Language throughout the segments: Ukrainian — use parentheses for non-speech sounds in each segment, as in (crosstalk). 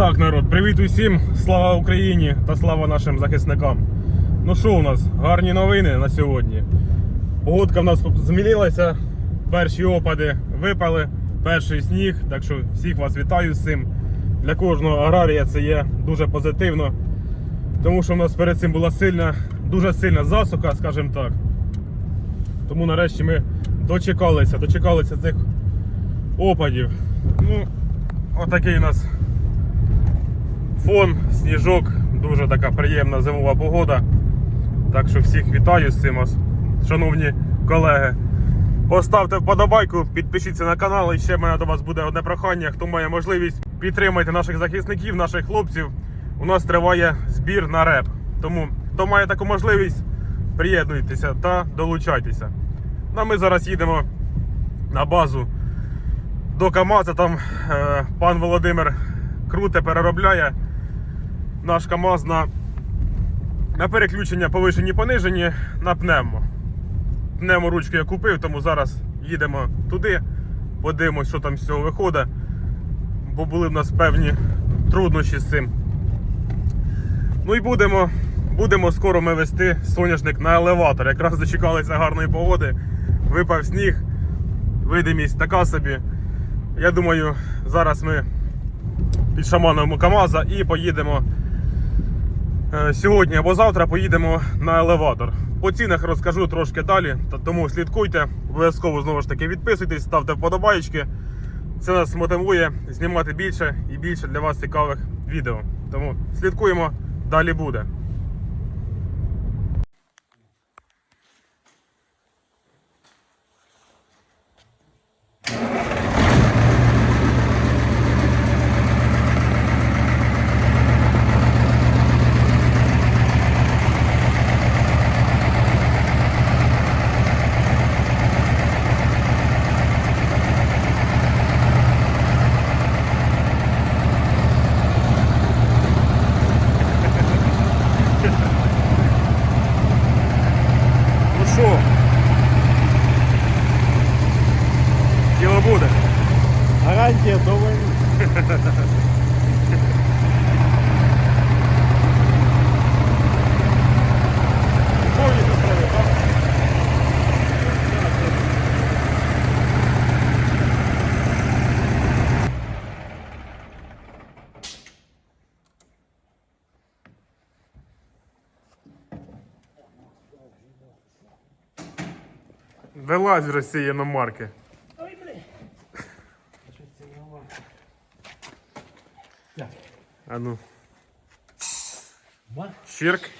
Так, народ, привіт усім, слава Україні та слава нашим захисникам. Ну що у нас? Гарні новини на сьогодні. Погодка в нас змінилася, перші опади випали, перший сніг, так що всіх вас вітаю з цим. Для кожного аграрія це є дуже позитивно, тому що в нас перед цим була сильна, дуже сильна засуха, скажімо так. Тому нарешті ми дочекалися, дочекалися цих опадів. Ну, отакий у нас фон, сніжок, дуже така приємна зимова погода. Так що всіх вітаю з цим, шановні колеги. Поставте вподобайку, підпишіться на канал. І ще в мене до вас буде одне прохання. Хто має можливість, підтримайте наших захисників, наших хлопців. У нас триває збір на реп. Тому хто має таку можливість, приєднуйтеся та долучайтеся. Ну, а ми зараз їдемо на базу до КАМАЗа. Там е, пан Володимир круте переробляє наш КАМАЗ на, на переключення повишені понижені на пневмо. Пневмо ручку я купив, тому зараз їдемо туди, подивимось, що там з цього виходить. Бо були в нас певні труднощі з цим. Ну і будемо, будемо скоро ми вести соняшник на елеватор. Якраз дочекалися гарної погоди. Випав сніг, видимість така собі. Я думаю, зараз ми підшамануємо КАМАЗа і поїдемо сьогодні або завтра поїдемо на елеватор. По цінах розкажу трошки далі, тому слідкуйте. Обов'язково знову ж таки відписуйтесь, ставте вподобайки. Це нас мотивує знімати більше і більше для вас цікавих відео. Тому слідкуємо, далі буде. Ну що? Діло буде. Гарантія до так? Вилазь Росія на марки. Ой, бля. Що це голова? Так, А ну, чирк.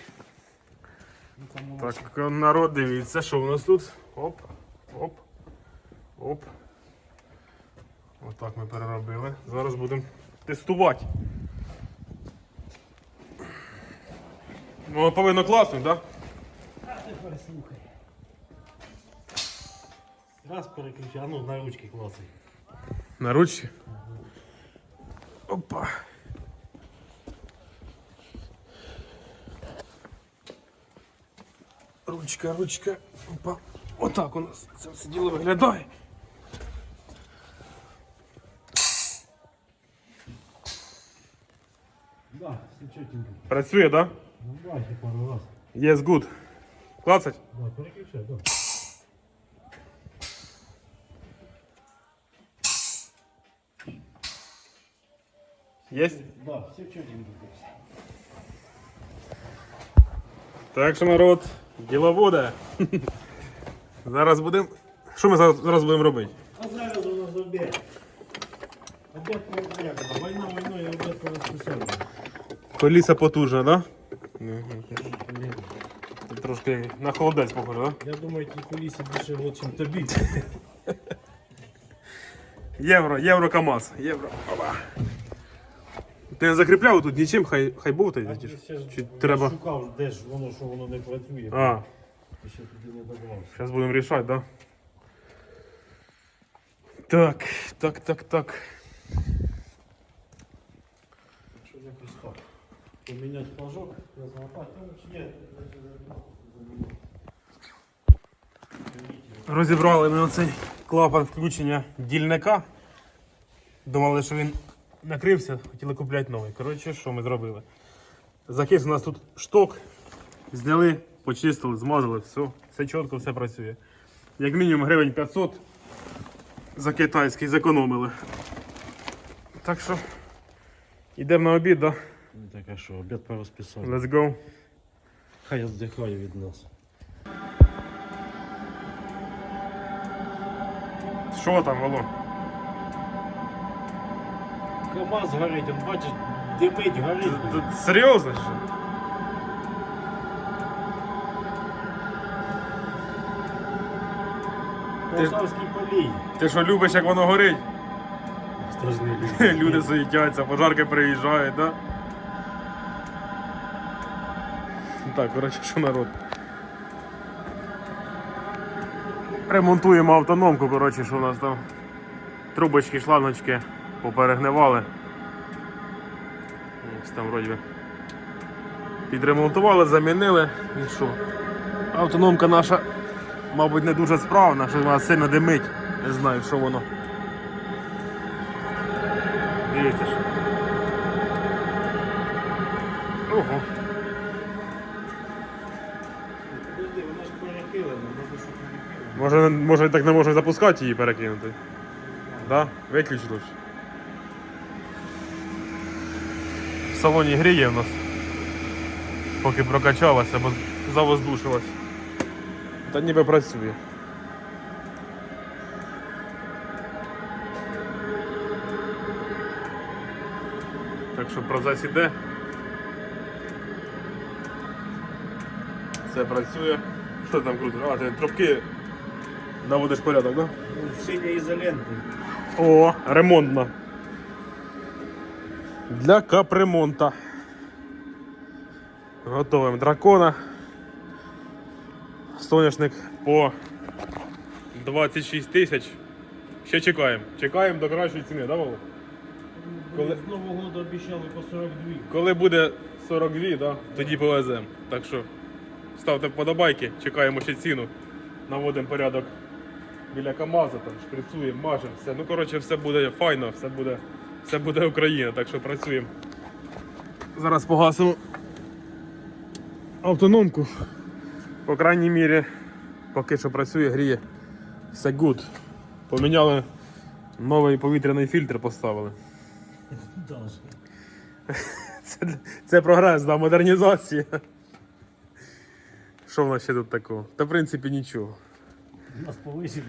Ну, Так, народ, дивіться, що у нас тут. Оп, оп, оп. Отак ми переробили. Зараз будемо тестувати. Ну, повинно класно, так? А тепер слухай. Раз переключай, а ну на ручки клацай. На ручці. Опа. Ручка, ручка. Опа. Отак у нас це все діло виглядає. Да, все чотенько. Працює, так? Ну бачи пару раз. Да? Yes, good. Клацать? Да, переключай, да. Єсть? Да, все чотенько. Так що народ, Діло буде. Зараз будемо. Що ми зараз, зараз будемо робити? А зараз у нас обід. Обід по порядку. Війна війною, обід по розписанню. Коліса потужна? Да? Трошки на холодець похоже, так? Я думаю, ті колісі більше вот, чим тобі. Євро, євро КАМАЗ. Євро. Опа. Ти не закріпляв тут нічим, хай, хай бовтає. Ще ж чи треба. шукав, де ж воно, що воно не працює. А, Ще тоді не добрався. зараз будемо рішати, да? Так, так, так, так. Що якось так. Поміняти флажок, я знаю, ж є. Розібрали ми оцей клапан включення дільника. Думали, що він накрився, хотіли купляти новий. Коротше, що ми зробили? Закис у нас тут шток. Зняли, почистили, змазали, все, все чітко, все працює. Як мінімум гривень 500 за китайський зекономили. Так що йдемо на обід, да? Ну, Так, а що, обід по розписанню. Let's go. Хай віддихає від нас. Що там, Воло? КамАЗ горить, он бачиш, димить, горить. Тут серйозно що? Ти ж- Полтавський полій. Ти що любиш, як воно горить? Хто ж не любить? (laughs) Люди суетяться, пожарки приїжджають, да? Так, коротше, що народ. Ремонтуємо автономку, коротше, що у нас там. Трубочки, шланочки поперегнивали. Ось там вроді. Підремонтували, замінили і що. Автономка наша, мабуть, не дуже справна, що вона сильно димить. Не знаю, що воно. Дивіться ж. Ого. Подожди, вона ж перехилена, може, щоб перехилена. Може, може так не можна запускати її перекинути. Да? Виключили ж. В салоні гріє в нас. Поки прокачалася, бо завоздушилась. Та ніби працює. Так що процес іде. Все працює. Що там круто? А, ти трубки наводиш порядок, так? Да? Синя ізолента. О, ремонтна. Для капремонта. Готовим дракона. Соняшник по 26 тисяч. Ще чекаємо. Чекаємо до кращої ціни, да, Вова? Коли- З Нового року обіцяли по 42. Коли буде 42, да, тоді повеземо. Так що ставте вподобайки, чекаємо ще ціну. Наводимо порядок біля КАМАЗа, там шприцуємо, мажемо, все. Ну коротше, все буде файно, все буде, все буде Україна, так що працюємо. Зараз погасимо автономку. По крайній мірі, поки що працює, гріє. Все good. Поміняли новий повітряний фільтр, поставили. Це, це прогрес, да, модернізація. Що в нас ще тут такого? Та в принципі нічого. У нас повисили.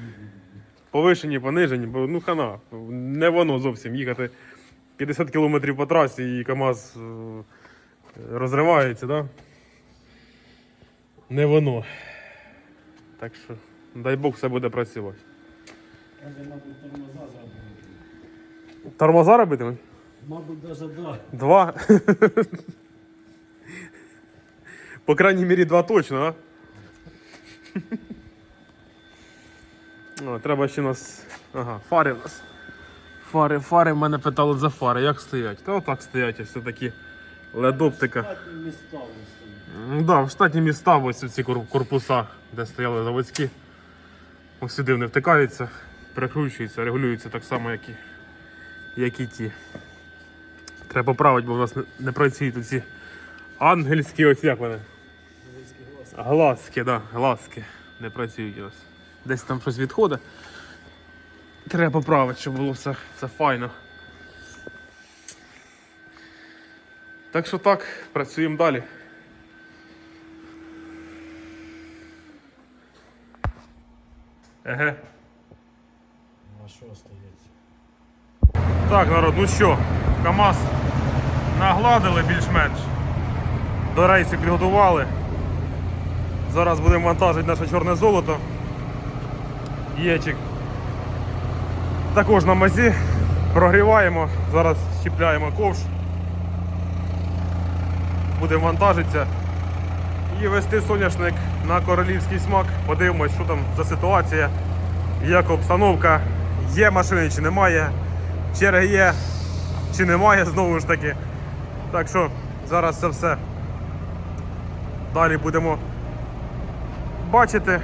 Повишені, понижені, бо ну хана. Не воно зовсім їхати 50 км по трасі і КАМАЗ е, розривається, да? Не воно. Так що, дай Бог, все буде працювати. Тормоза. Тормоза робитимуть? Мабуть, даже да. Два. По крайній мірі два точно, а? О, треба ще нас. Ага, фари у нас. Фари, фари в мене питали за фари. Як стоять? Та отак стоять, ось такі ледоптика. Штатні міста. Ну да, в штатні міста ось ці корпуса, де стояли заводські. Ось сюди вони втикаються, перекручуються, регулюються так само, як і, як і ті. Треба поправити, бо в нас не, не працюють ці ангельські, ось як вони. Великий глаз. Глазки, да, глазки. Не працюють у нас. Десь там щось відходить. Треба поправити, щоб було все, все файно. Так що так, працюємо далі. Еге. А що остається? Так, народ, ну що, КАМАЗ нагладили більш-менш. До рейсу підготували. Зараз будемо вантажити наше чорне золото. Єчик. Також на мазі. Прогріваємо, зараз чіпляємо ковш. Будемо вантажитися і вести соняшник на королівський смак. Подивимось, що там за ситуація, як обстановка, є машини чи немає, черги є чи немає знову ж таки. Так що зараз це все. Далі будемо бачити.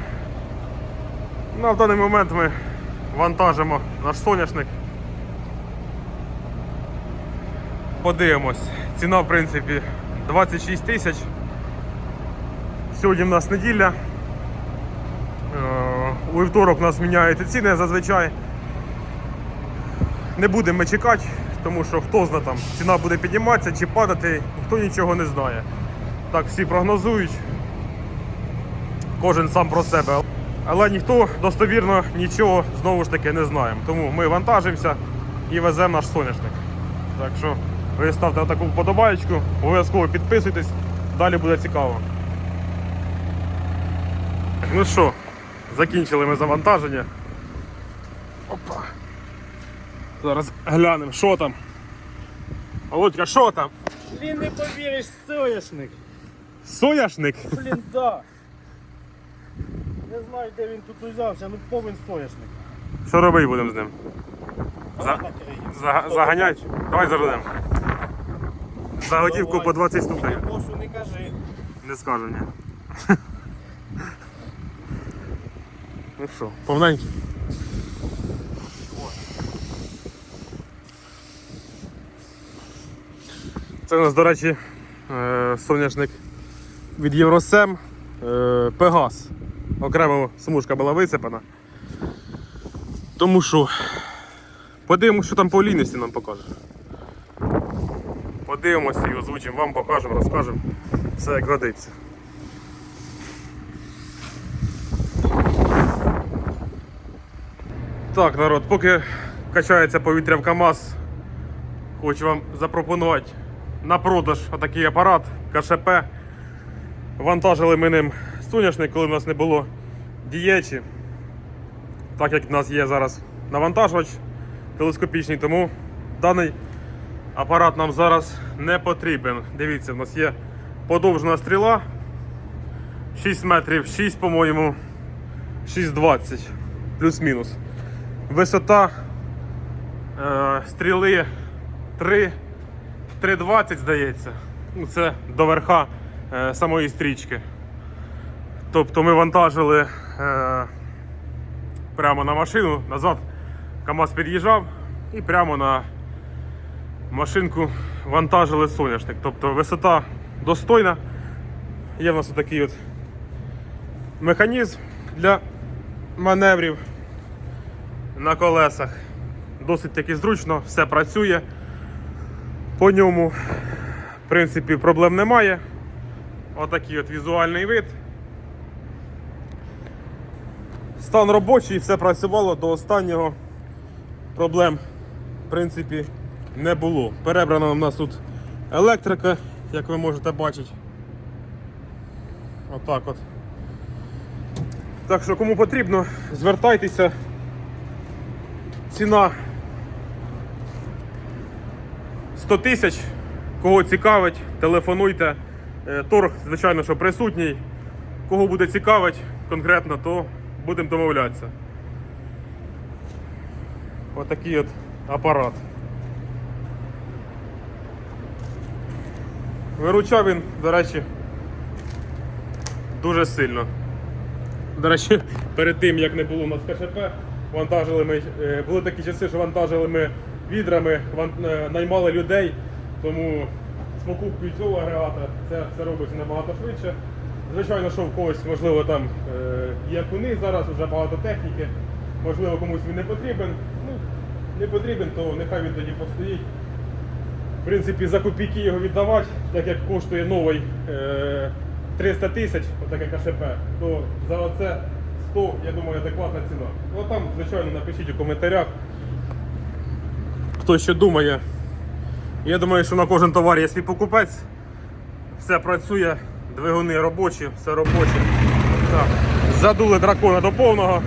На даний момент ми вантажимо наш соняшник. подивимось. Ціна, в принципі, 26 тисяч. Сьогодні в нас неділя. Е, У вівторок нас міняються ціни зазвичай. Не будемо чекати, тому що хто знає там, ціна буде підніматися чи падати, ніхто нічого не знає. Так всі прогнозують. Кожен сам про себе. Але ніхто достовірно нічого знову ж таки не знає. Тому ми вантажимося і веземо наш соняшник. Так що ви ставте таку вподобаєчку, обов'язково підписуйтесь, далі буде цікаво. Так, ну що, закінчили ми завантаження. Опа. Зараз глянемо, що там. Володька, що там? Блін, не повіриш, соняшник. Соняшник? Блін, да. Не знаю, де він тут узявся, ну повен соняшник. Що робити будемо з ним? За- За, заганять? Давай заждемо. За готівку по 20 штук. Тільки даємо. Не кажи. Не скажу, ні. (laughs) Ну що, повненький? Це у нас, до речі, е, соняшник від Євросем е, Пегас. Окремо смужка була висипана. Тому що подивимося, що там по олійності нам покаже. Подивимося і озвучимо вам, покажемо, розкажемо. Все як годиться. Так, народ, поки качається повітря в КАМАЗ, хочу вам запропонувати на продаж отакий апарат КШП. Вантажили ми ним соняшник, коли в нас не було дієчі. Так як в нас є зараз навантажувач телескопічний, тому даний апарат нам зараз не потрібен. Дивіться, в нас є подовжена стріла 6 метрів, 6, по-моєму, 6,20 плюс-мінус. Висота е, стріли 3, 3,20, здається. Ну, Це до верха е, самої стрічки. Тобто ми вантажили е, прямо на машину, назад КАМАЗ під'їжджав і прямо на машинку вантажили соняшник. Тобто висота достойна. Є в нас такий от механізм для маневрів на колесах. Досить таки зручно, все працює. По ньому, в принципі, проблем немає. Отакий от візуальний вид. Стан робочий, все працювало до останнього. Проблем, в принципі, не було. Перебрана у нас тут електрика, як ви можете бачити. Отак от. Так що кому потрібно, звертайтеся. Ціна 100 тисяч. Кого цікавить, телефонуйте. Е, Торг, звичайно, що присутній. Кого буде цікавить конкретно, то будемо домовлятися. Отакий от апарат. Виручав він, до речі, дуже сильно. До речі, перед тим як не було у нас КШП, вантажили ми, е, були такі часи, що вантажили ми відрами, е, наймали людей, тому з покупкою цього агрегата це все робиться набагато швидше. Звичайно, що в когось, можливо, там е, є куни зараз, вже багато техніки, можливо, комусь він не потрібен. Ну, не потрібен, то нехай він тоді постоїть. В принципі, за копійки його віддавати, так як коштує новий е, 300 тисяч, отаке КШП, то за оце 100, я думаю, адекватна ціна. Ну там, звичайно, напишіть у коментарях, хто що думає. Я думаю, що на кожен товар свій покупець. Все працює, двигуни робочі, все робоче. Так, задули дракона до повного.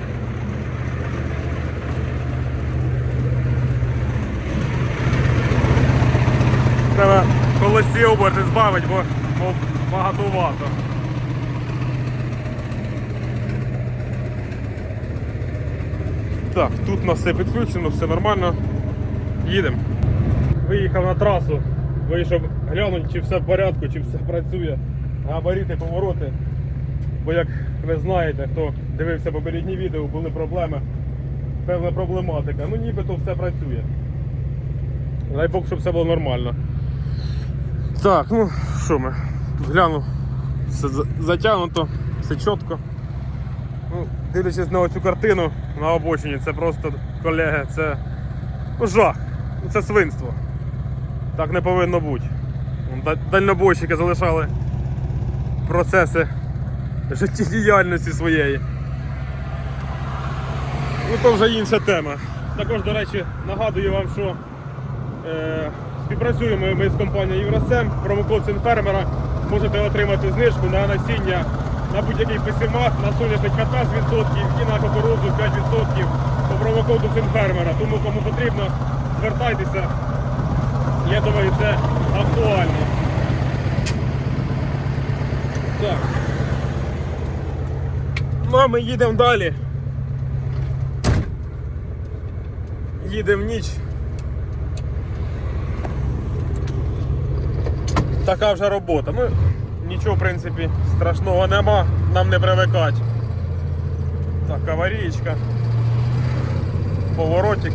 Треба колесі оберти збавити, бо, бо багатовато. Так, тут у нас все підключено, все нормально. Їдемо. Виїхав на трасу, вийшов глянути, чи все в порядку, чи все працює. Габарити, повороти. Бо як ви знаєте, хто дивився попередні відео, були проблеми, певна проблематика. Ну нібито все працює. Дай Бог, щоб все було нормально. Так, ну що ми? Гляну, все затягнуто, все чітко. Ну, дивлячись на цю картину на обочині, це просто, колеги, це ну, жах. Це свинство. Так не повинно бути. Дальнобойщики залишали процеси життєдіяльності своєї. Ну то вже інша тема. Також, до речі, нагадую вам, що е, співпрацюємо ми з компанією Євросем. Промокод фермера можете отримати знижку на насіння на будь-який посімак, на соняшник 15% і на кукурудзу 5% по промокоду фермера. Тому кому потрібно, звертайтеся. Я думаю, це актуально. Так. Ну а ми їдемо далі. Їдемо ніч. Така вже робота. Ну, нічого, в принципі, страшного нема, нам не привикати. Так, аварієчка. Поворотик.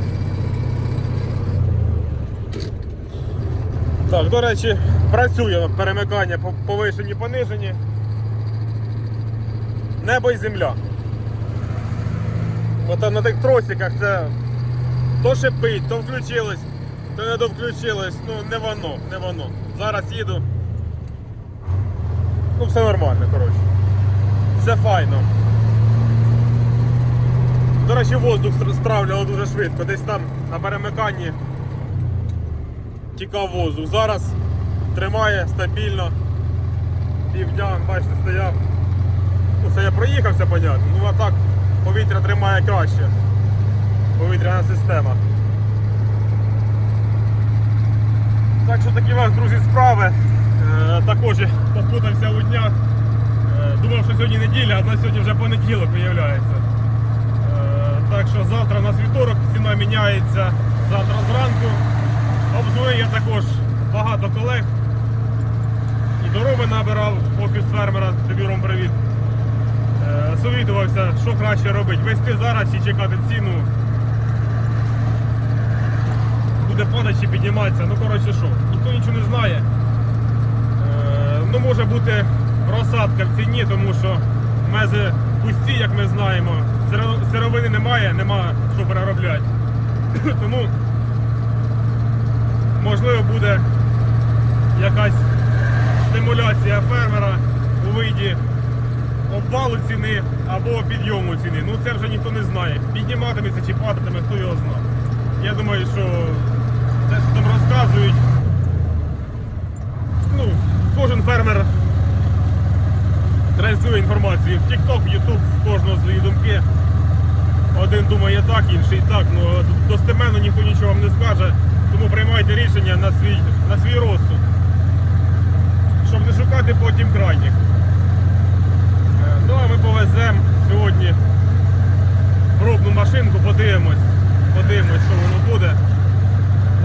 Так, до речі, працює перемикання по повишені, понижені. Небо і земля. От на тих тросиках це то шипить, то включилось, то не довключилось. Ну не воно, не воно. Зараз їду. Ну все нормально, коротше. Все файно. До речі, воздух стр- стравляло дуже швидко. Десь там на перемиканні тікав воздух. Зараз тримає стабільно. Півдня, бачите, стояв. Ну, я проїхався, понятно. Ну а так повітря тримає краще. Повітряна система. Так що такі вас, друзі, справи. Е, також попутався у днях. Е, думав, що сьогодні неділя, а на сьогодні вже понеділок виявляється. Е, так що завтра на вівторок ціна міняється завтра зранку. Обзвонив я також багато колег. І до Роми набирав офіс фермера, тобі Ром, привіт. Совітувався, що краще робити, вести зараз чи чекати ціну. Буде падати чи підніматися. Ну коротше що, ніхто нічого не знає. Е, ну може бути просадка в ціні, тому що мези пусті, як ми знаємо. Сировини немає, нема що переробляти. (coughs) Тому можливо буде якась стимуляція фермера у виді обвалу ціни або підйому ціни. Ну це вже ніхто не знає. Підніматиметься чи падатиме, хто його знає. Я думаю, що те, що там розказують, ну, кожен фермер транслює інформацію в TikTok, в YouTube, в кожного свої думки. Один думає так, інший так. Ну достеменно ніхто нічого вам не скаже. Тому приймайте рішення на свій, на свій розсуд. Щоб не шукати потім крайніх. Ну а ми повеземо сьогодні пробну машинку, подивимось, подивимось, що воно буде.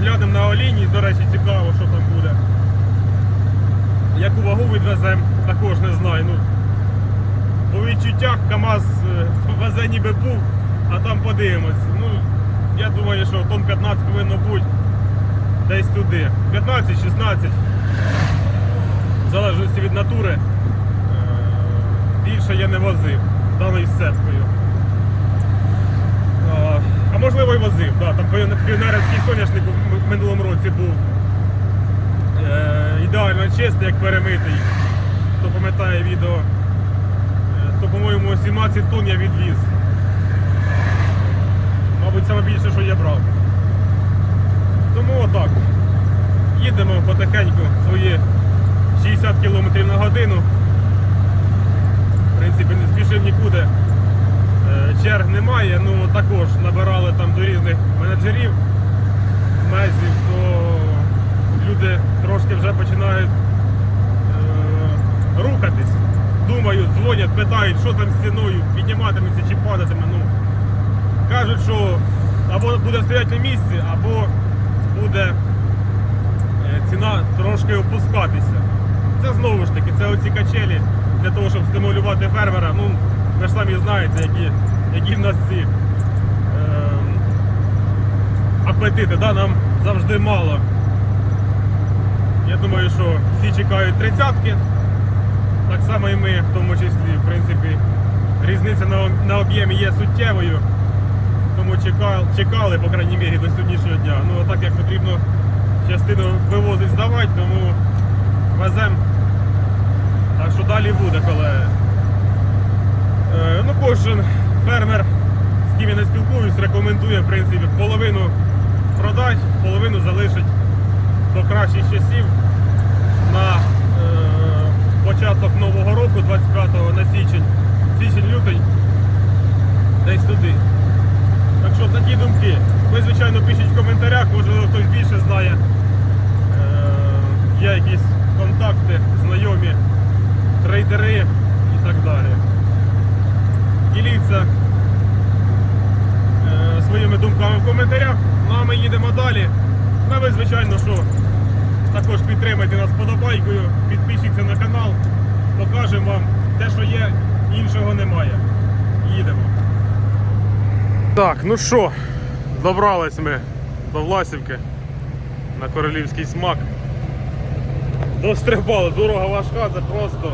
Глянемо на олійні, до речі, цікаво, що там буде. Яку вагу відвеземо, також не знаю. Ну, по відчуттях КАМАЗ е, везе ніби був, а там подивимось. Ну, я думаю, що тон 15 повинно бути десь туди. 15-16. В залежності від натури. Більше я не возив. Даний з сеткою. А, можливо і возив. Да, там піонер- піонерівський соняшник м- минулому році був е, ідеально чистий, як перемитий. Хто пам'ятає відео, е, то, по-моєму, 17 тонн я відвіз. Мабуть, саме більше, що я брав. Тому отак. Їдемо потихеньку свої 60 км на годину. Принципі, не спішив нікуди. Е, Черг немає, ну також набирали там до різних менеджерів, мезів, то люди трошки вже починають е, рухатись, думають, дзвонять, питають, що там з ціною, підніматиметься чи падатиме. Ну, кажуть, що або буде стояти на місці, або буде е, ціна трошки опускатися. Це знову ж таки, це оці качелі для того, щоб стимулювати фермера. Ну, ви ж самі знаєте, які, які в нас ці ем, апетити, да? нам завжди мало. Я думаю, що всі чекають тридцятки. Так само і ми, в тому числі, в принципі, різниця на, об'ємі є суттєвою. Тому чекали, чекали, по крайній мірі, до сьогоднішнього дня. Ну а так як потрібно частину вивозити здавати, тому веземо. Що далі буде, колеги. Е, ну, кожен фермер, з ким я не спілкуюсь, рекомендує в принципі половину продати, половину залишить до кращих часів на е, початок нового року, 25-го на січень, січень-лютий, десь туди. Так що такі думки. Ви, звичайно, пишіть в коментарях, можливо, хтось більше знає. Е, є якісь контакти, знайомі, трейдери і так далі. Діліться е, своїми думками в коментарях. Ну а ми їдемо далі. Ну ви, звичайно, що також підтримайте нас подобайкою, підпишіться на канал, покажемо вам те, що є, іншого немає. Їдемо. Так, ну що, добрались ми до Власівки на королівський смак. Дострибали, дорога важка, це просто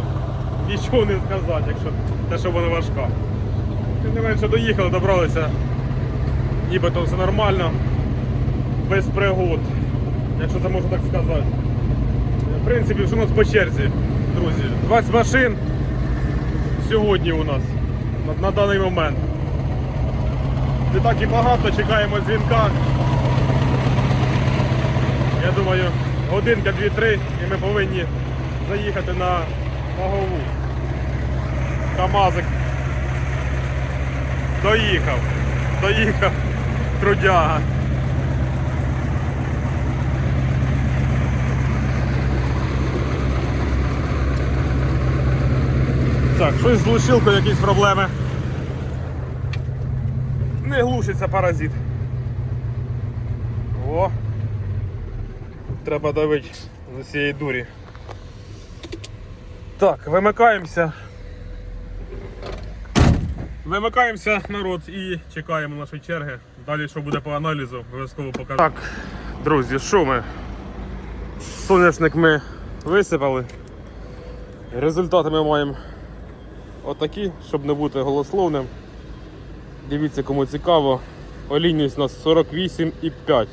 нічого не сказати, якщо те, що вона важка. Тим не менше доїхали, добралися. Нібито все нормально, без пригод, якщо це можна так сказати. В принципі, що у нас по черзі, друзі? 20 машин сьогодні у нас на, на даний момент. Не так і багато, чекаємо дзвінка. Я думаю, годинка, дві-три, і ми повинні заїхати на вагову. Камазик. Доїхав. Доїхав. Трудяга. Так, щось з глушилкою якісь проблеми. Не глушиться паразит. О! Треба давити з усієї дурі. Так, вимикаємося. Вимикаємося, народ, і чекаємо нашої черги. Далі, що буде по аналізу, обов'язково покажу. Так, друзі, що ми? Соняшник ми висипали. Результати ми маємо отакі, щоб не бути голословним. Дивіться, кому цікаво. Олійність у нас 48,5.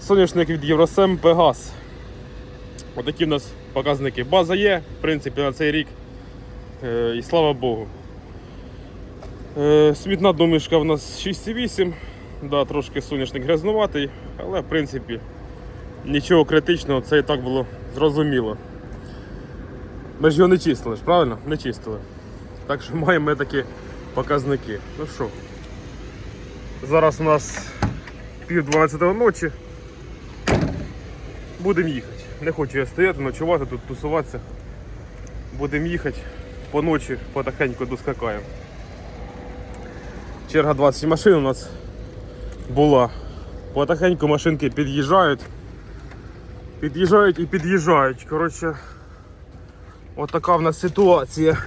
Соняшник від Євросем Пегас. Отакі в нас показники. База є, в принципі, на цей рік. Е, і слава Богу. Е, смітна домішка в нас 6,8. Да, трошки соняшник грязнуватий, але в принципі нічого критичного, це і так було зрозуміло. Ми ж його не чистили, правильно? Не чистили. Так що маємо ми такі показники. Ну що, зараз у нас пів 12 ночі. Будемо їхати. Не хочу я стояти, ночувати, тут тусуватися. Будемо їхати по ночі, потихеньку доскакаємо. Черга 20 машин у нас була. Потихеньку машинки під'їжджають. Під'їжджають і під'їжджають. Коротше, от така в нас ситуація.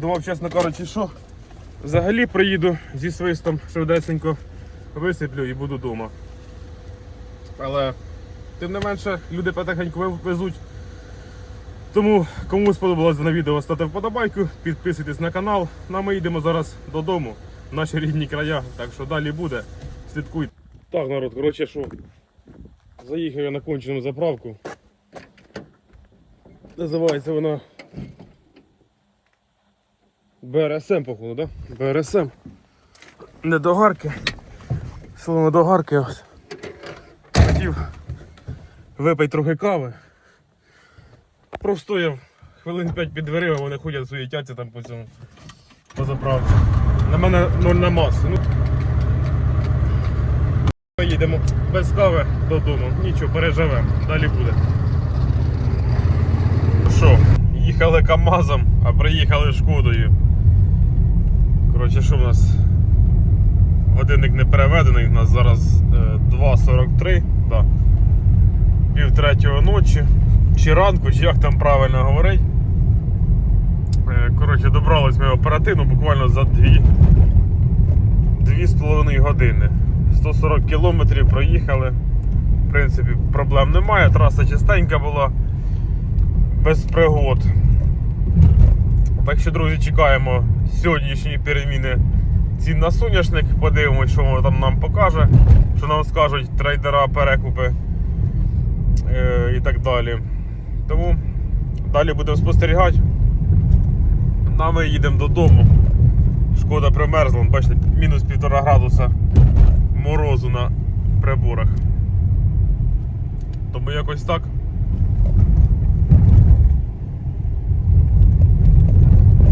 Думав, чесно кажучи, що взагалі приїду зі свистом швидесенько висиплю і буду вдома. Але тим не менше люди потихеньку везуть. Тому кому сподобалось дане відео, ставте вподобайку, підписуйтесь на канал. Ну, а ми йдемо зараз додому, в наші рідні края, так що далі буде. Слідкуйте. Так, народ, коротше, що заїхав я на кончену заправку. Називається вона БРСМ, походу, да? БРСМ. Не догарки. Слово догарки ось. Хотів випити трохи кави. Простояв хвилин 5 під дверима, вони ходять суєтяться там по цьому по заправці. На мене нуль на масу. Ну, ми їдемо без кави додому. Нічого, переживемо, далі буде. Ну Що, їхали КАМАЗом, а приїхали шкодою. Коротше, що в нас? Годинник не переведений, у нас зараз е, 2.43, да. Пів третього ночі, чи ранку, чи як там правильно говорить. Е, Коротше, добрались ми оперативно буквально за 2,5 години. 140 кілометрів проїхали. В принципі, проблем немає. Траса чистенька була, без пригод. Так що, друзі, чекаємо сьогоднішньої переміни цін на соняшник. Подивимось, що воно там нам покаже, що нам скажуть трейдера, перекупи і так далі. Тому далі будемо спостерігати. А ми їдемо додому. Шкода примерзла, бачите, мінус півтора градуса морозу на приборах. Тому якось так.